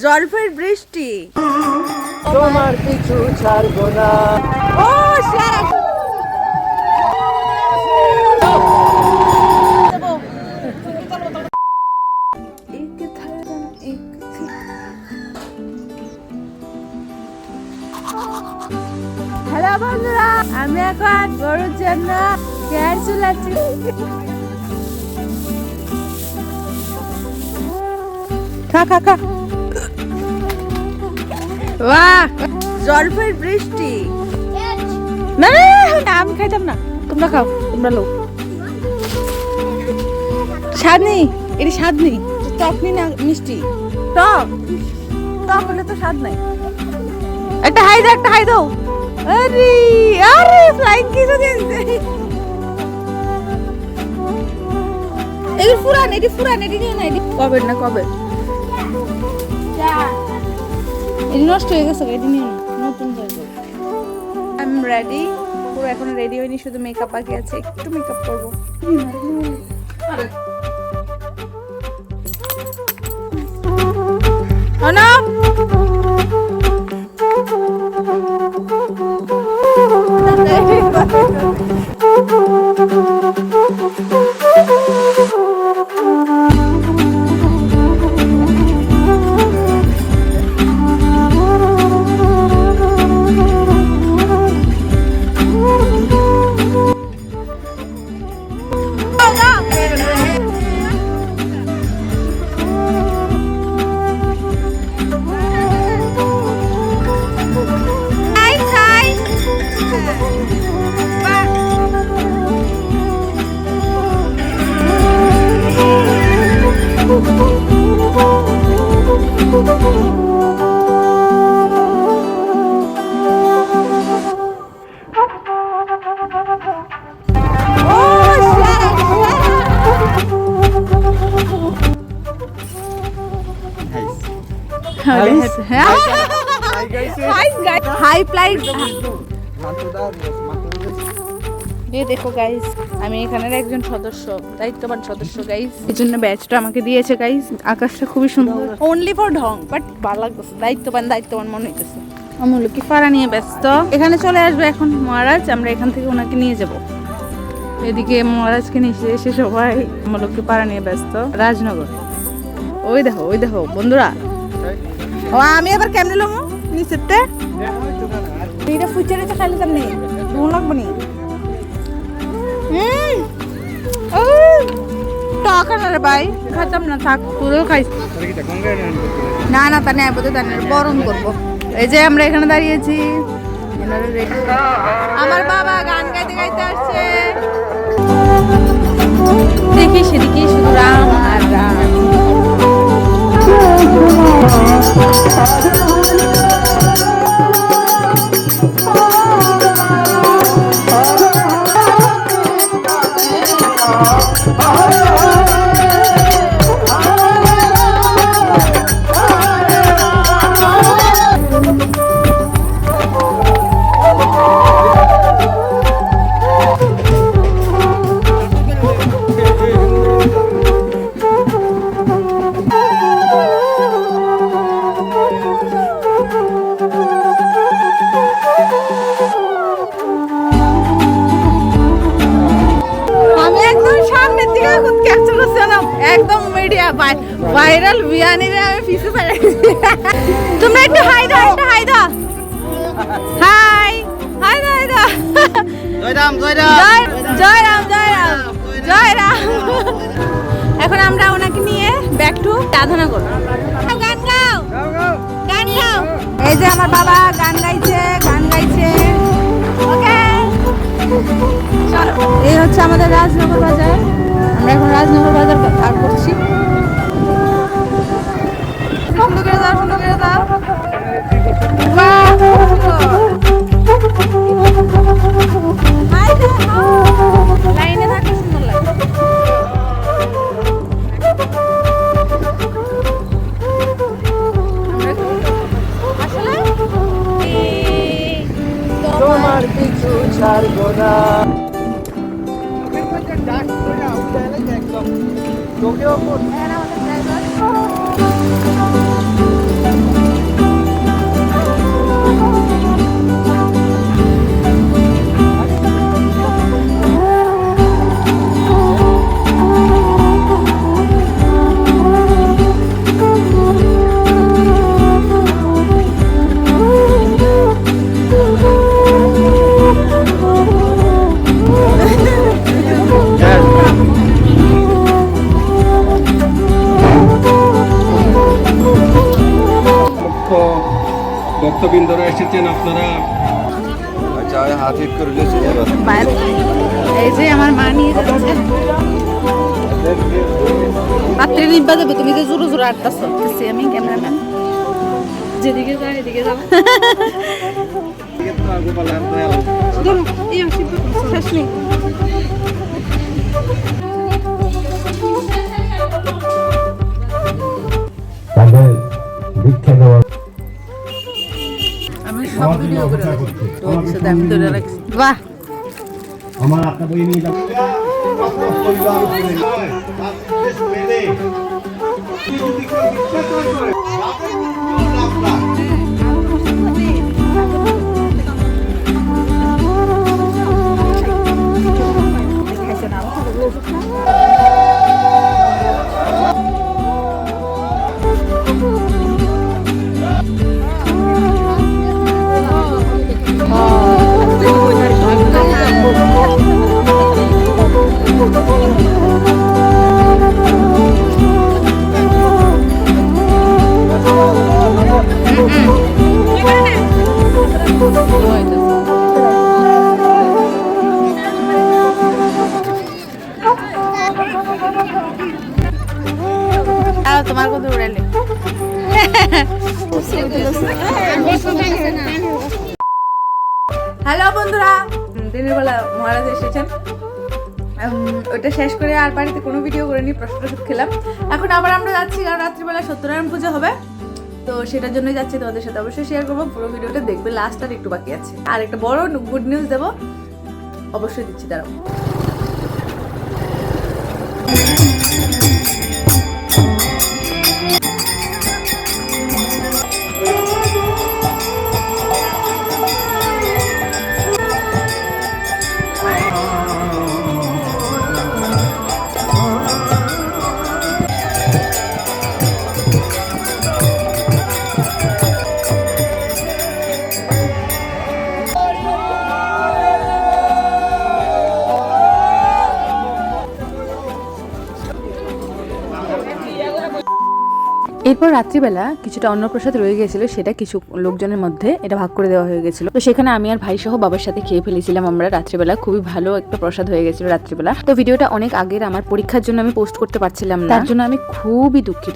জলফের বৃষ্টি। তোমার পিছু ছাড়বো না। ও হ্যালো বন্ধুরা আমি এখন গরুর জন্য চেয়ার চুলাচ্ছি খা খা খা। বাহ! জলফের বৃষ্টি। না আমি খাইতাম না। তোমরা খাও তোমরা লোক। স্বাদ নেই এটি স্বাদ নেই টক নেই না মিষ্টি? টক? টক হলে তো স্বাদ নাই। একটা হাই দাও একটা হাই দাও। আরে আরে ফ্লাইং কিছু দিয়েছে এটি ফুরান এটি ফুরান এটি নিয়ে না এটি কবে না কবে? এটি নষ্ট হয়ে গেছে এটি নিও না নতুন যাবে আই এম রেডি পুরো এখন রেডি হয়নি শুধু মেকআপ বাকি আছে একটু মেকআপ করব। হাই প্লাইট এই দেখো গাইস আমি এখানের একজন সদস্য দায়িত্ববান সদস্য গাইস এই জন্য ব্যাচটা আমাকে দিয়েছে গাইস আকাশটা খুবই সুন্দর। অনলি ফর ঢং বাট ভালো লাগতেছে। দায়িত্ববান দায়িত্ববান মনে হইতেছে। আমুল কি ফাড়া নিয়ে ব্যস্ত। এখানে চলে আসবে এখন মহারাজ আমরা এখান থেকে ওনাকে নিয়ে যাব। এদিকে মহারাজকে নিচে এসে সবাই আমলকে পাড়া নিয়ে ব্যস্ত। রাজনগর। ওই দেখো ওই দেখো বন্ধুরা। ও আমি আবার কেমনে লমু? নিচেতে এটা ফুচারে তো খাইলে কেমনে? নুন লাগবে নি? টক ভাই। খাতাম না, থাক খাইস না না, তা নেই বোধ তানে বরণ করব। এই যে আমরা এখানে দাঁড়িয়েছি। আমার বাবা গান গাইতে গাইতে আসছে। দেখি সেদিকে শুধু রাম আর রাম। ভাইরাল বিয়ানিরে আমি পিছে ফেলে তোমরা একটু হাই দাও একটু হাই দাও। হাই হাই দাও হাই দাও। জয় রাম জয় রাম জয় রাম জয় রাম জয় রাম এখন আমরা ওনাকে নিয়ে ব্যাক টু রাধানগর গান গাও গান গাও। এই যে আমার বাবা গান গাইছে গান গাইছে। ওকে। এই হচ্ছে আমাদের রাজনগর বাজার। আমরা এখন রাজনগর বাজার পার করছি। সুন্দর করে যাও সুন্দর করে এই, তোমার পিছু ছাড়বো না। তোকেও ভক্তবৃন্দরা এসেছেন আপনারা? আচ্ছা এই যে আমার মা নিয়ে যাচ্ছে। রাত্রে নিব্বা দেবো তুমি যে জোরে জোরে আটটা সরতেছি আমি ক্যামেরাম্যান। যেদিকে এদিকে শেষ নেই। তো সাথে আমি ধরে রাখছি বাহ আমার আপনার বই নিয়ে তোমার কত উড়ালে। হ্যালো বন্ধুরা দিনের বেলা মহারাজ এসেছেন। ওটা শেষ করে আর বাড়িতে কোনো ভিডিও করিনি প্রসাদ টসাদ খেলাম। এখন আবার আমরা যাচ্ছি, কারণ রাত্রিবেলা সত্যনারায়ণ পুজো হবে। তো সেটার জন্যই যাচ্ছি, তোমাদের সাথে অবশ্যই শেয়ার করব। পুরো ভিডিওটা দেখবে লাস্ট আর একটু বাকি আছে। আর একটা বড় গুড নিউজ দেবো। অবশ্যই দিচ্ছি, দাঁড়াও। এরপর রাত্রিবেলা কিছুটা অন্নপ্রসাদ রয়ে গেছিল, সেটা কিছু লোকজনের মধ্যে এটা ভাগ করে দেওয়া হয়ে গেছিল। তো সেখানে আমি আর ভাই সহ বাবার সাথে খেয়ে ফেলেছিলাম আমরা রাত্রিবেলা। খুবই ভালো একটা প্রসাদ হয়ে গেছিল রাত্রিবেলা। তো ভিডিওটা অনেক আগের, আমার পরীক্ষার জন্য আমি পোস্ট করতে পারছিলাম না। তার জন্য আমি খুবই দুঃখিত।